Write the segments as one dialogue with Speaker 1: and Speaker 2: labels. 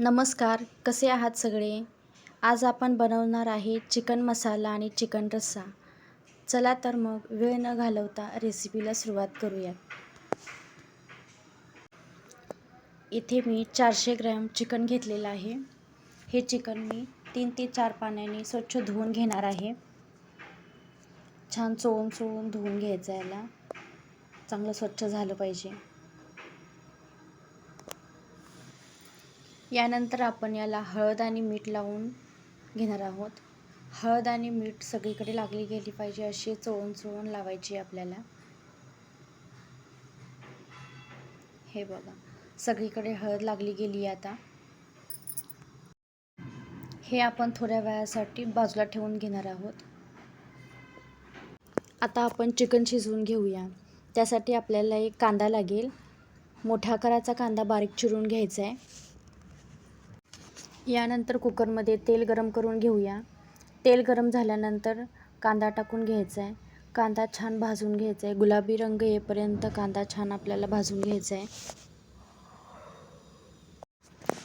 Speaker 1: नमस्कार कसे आहात सगळे? आज आपण बनवणार आहे चिकन मसाला आणि चिकन रस्सा. चला तर मग वेळ न घालवता रेसिपीला सुरुवात करूया इथे मी चारशे ग्रॅम चिकन घेतलेलं आहे. हे चिकन मी तीन ते चार पाण्याने स्वच्छ धुवून घेणार आहे. छान चोळून चोळून धुवून घ्यायचं याला. चांगलं स्वच्छ झालं पाहिजे. यानंतर आपण याला हळद आणि मीठ लावून घेणार आहोत. हळद आणि मीठ सगळीकडे लागली गेली पाहिजे अशी चोळून चोळून लावायची आपल्याला. हे बघा सगळीकडे हळद लागली गेली आता. हे आपण थोड्या वेळासाठी बाजूला ठेवून घेणार आहोत. आता आपण चिकन शिजवून घेऊया. त्यासाठी आपल्याला एक कांदा लागेल. मोठ्या आकाराचा कांदा बारीक चिरून घ्यायचा आहे. यानंतर कुकरमध्ये तेल गरम करून घेऊया. तेल गरम झाल्यानंतर कांदा टाकून घ्यायचा आहे कांदा छान भाजून घ्यायचा आहे गुलाबी रंग येईपर्यंत कांदा छान आपल्याला भाजून घ्यायचा आहे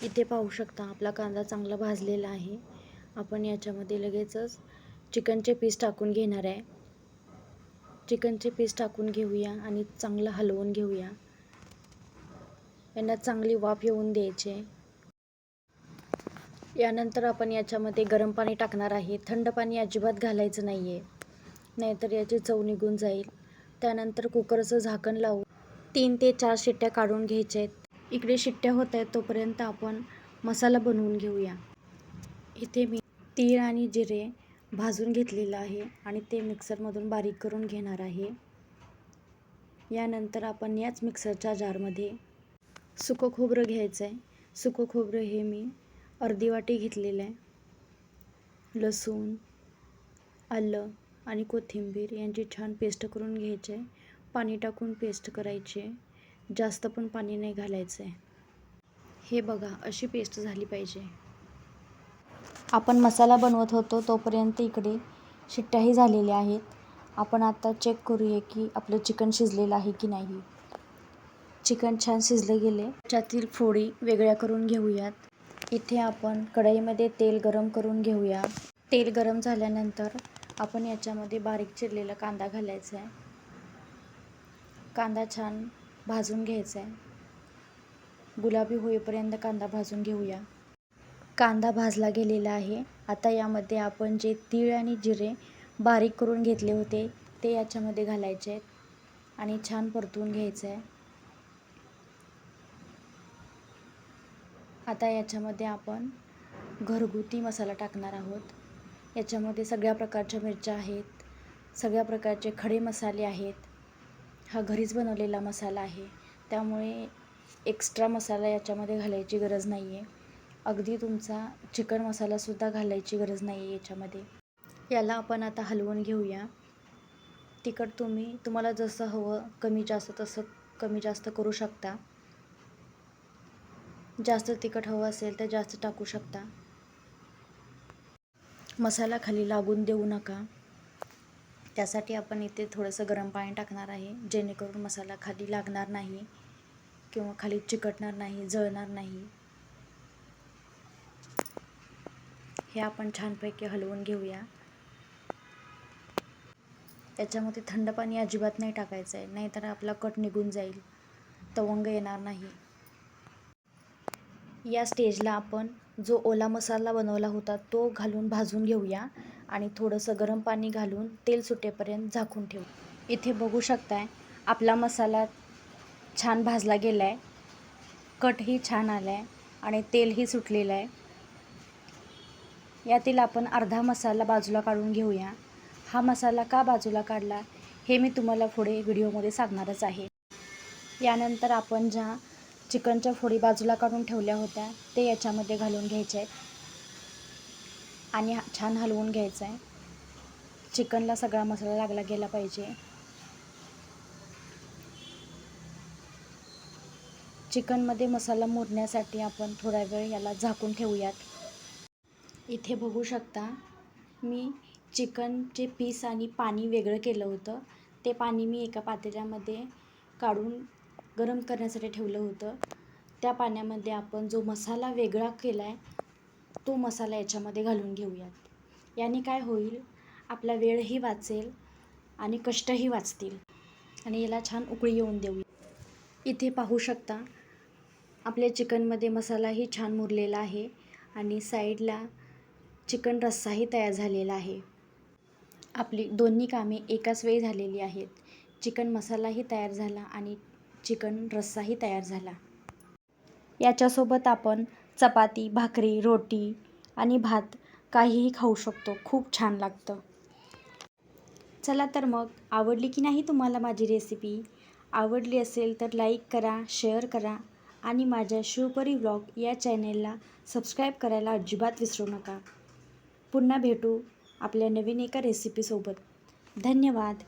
Speaker 1: इथे पाहू शकता आपला कांदा चांगला भाजलेला आहे. आपण याच्यामध्ये लगेचच चिकनचे पीस टाकून घेणार आहे चिकनचे पीस टाकून घेऊया आणि चांगलं हलवून घेऊया. यांना चांगली वाफ येऊन द्यायची यानंतर आपण याच्यामध्ये गरम पाणी टाकणार आहे. थंड पाणी अजिबात घालायचं नाही आहे नाहीतर याची चव निघून जाईल. त्यानंतर कुकरचं झाकण लावून तीन ते चार शिट्ट्या काढून घ्यायच्या आहेत. इकडे शिट्ट्या होत आहेत तोपर्यंत आपण मसाला बनवून घेऊया. इथे मी तीळ आणि जिरे भाजून घेतलेलं आहे आणि ते मिक्सरमधून बारीक करून घेणार आहे. यानंतर आपण याच मिक्सरच्या जारमध्ये सुकं खोबरं घ्यायचं आहे सुकं खोबरं हे मी अर्धी वाटी घेतलेलं आहे. लसूण आलं आणि कोथिंबीर यांची छान पेस्ट करून घ्यायची आहे. पाणी टाकून पेस्ट करायची आहे. जास्त पण पाणी नाही घालायचं आहे. हे बघा अशी पेस्ट झाली पाहिजे. आपण मसाला बनवत होतो तोपर्यंत इकडे शिट्ट्याही झालेल्या आहेत. आपण आता चेक करूया की आपलं चिकन शिजलेलं आहे की नाही. चिकन छान शिजलं गेले त्यातील फोडी वेगळ्या करून घेऊयात. इथे आपण कढईमध्ये तेल गरम करून घेऊया. तेल गरम झाल्यानंतर आपण याच्यामध्ये बारीक चिरलेला कांदा घालायचा आहे. कांदा छान भाजून घ्यायचा आहे. गुलाबी होईपर्यंत कांदा भाजून घेऊया. कांदा भाजला गेलेला आहे. आता यामध्ये आपण जे तीळ आणि जिरे बारीक करून घेतले होते ते याच्यामध्ये घालायचे आहेत आणि छान परतून घ्यायचं आहे. आता याच्यामध्ये आपण घरगुती मसाला टाकणार आहोत. याच्यामध्ये सगळ्या प्रकारच्या मिरच्या आहेत सगळ्या प्रकारचे खडे मसाले आहेत. हा घरीच बनवलेला मसाला आहे. त्यामुळे एक्स्ट्रा मसाला याच्यामध्ये घालायची गरज नाही आहे अगदी तुमचा चिकन मसालासुद्धा घालायची गरज नाही आहे याच्यामध्ये. याला आपण आता हलवून घेऊया. तिखट तुम्ही तुम्हाला जसं हवं कमी जास्त तसं कमी जास्त करू शकता. जास्त तिखट हवं असेल तर जास्त टाकू शकता. मसाला खाली लागून देऊ नका. त्यासाठी आपण इथे थोडंसं गरम पाणी टाकणार आहे. जेणेकरून मसाला खाली लागणार नाही किंवा खाली चिकटणार नाही जळणार नाही. हे आपण छानपैकी हलवून घेऊया. याच्यामध्ये थंड पाणी अजिबात नाही टाकायचं आहे. नाहीतर आपला कट निघून जाईल. तवंग येणार नाही. या स्टेजला आपण जो ओला मसाला बनवला होता तो घालून भाजून घेऊया आणि थोडंसं गरम पाणी घालून तेल सुटेपर्यंत झाकून ठेवू. इथे बघू शकताय आपला मसाला छान भाजला गेला आहे कटही छान आला आहे आणि तेलही सुटलेलं आहे. यातील आपण अर्धा मसाला बाजूला काढून घेऊया. हा मसाला का बाजूला काढला हे मी तुम्हाला पुढे व्हिडिओमध्ये सांगणारच आहे. यानंतर आपण ज्या चिकनच्या फोडी बाजूला काढून ठेवल्या होत्या. ते याच्यामध्ये घालून घ्यायचे आहेत. आणि छान हलवून घ्यायचं आहे. चिकनला सगळा मसाला लागला गेला पाहिजे. चिकनमध्ये मसाला मुरण्यासाठी आपण थोडा वेळ याला झाकून ठेवूयात. इथे बघू शकता मी चिकनचे पीस आणि पाणी वेगळं केलं होतं. ते पाणी मी एका पातेल्यामध्ये काढून गरम करण्यासाठी ठेवलं होतं. त्या पाण्यामध्ये आपण जो मसाला वेगळा केला आहे तो मसाला याच्यामध्ये घालून घेऊयात. याने काय होईल? आपला वेळही वाचेल आणि कष्टही वाचतील. आणि याला छान उकळी येऊन देऊया. इथे पाहू शकता आपल्या चिकनमध्ये मसालाही छान मुरलेला आहे आणि साईडला चिकन रस्साही तयार झालेला आहे. आपली दोन्ही कामे एकाच वेळी झालेली आहेत. चिकन मसालाही तयार झाला आणि चिकन रस्साही तयार झाला. याच्यासोबत आपण चपाती भाकरी रोटी आणि भात काहीही खाऊ शकतो. खूप छान लागतं. चला तर मग आवडली की नाही तुम्हाला माझी रेसिपी आवडली असेल तर लाईक करा शेअर करा आणि माझ्या शिवपरी ब्लॉग या चॅनेलला सबस्क्राईब करायला अजिबात विसरू नका. पुन्हा भेटू आपल्या नवीन एका रेसिपीसोबत धन्यवाद.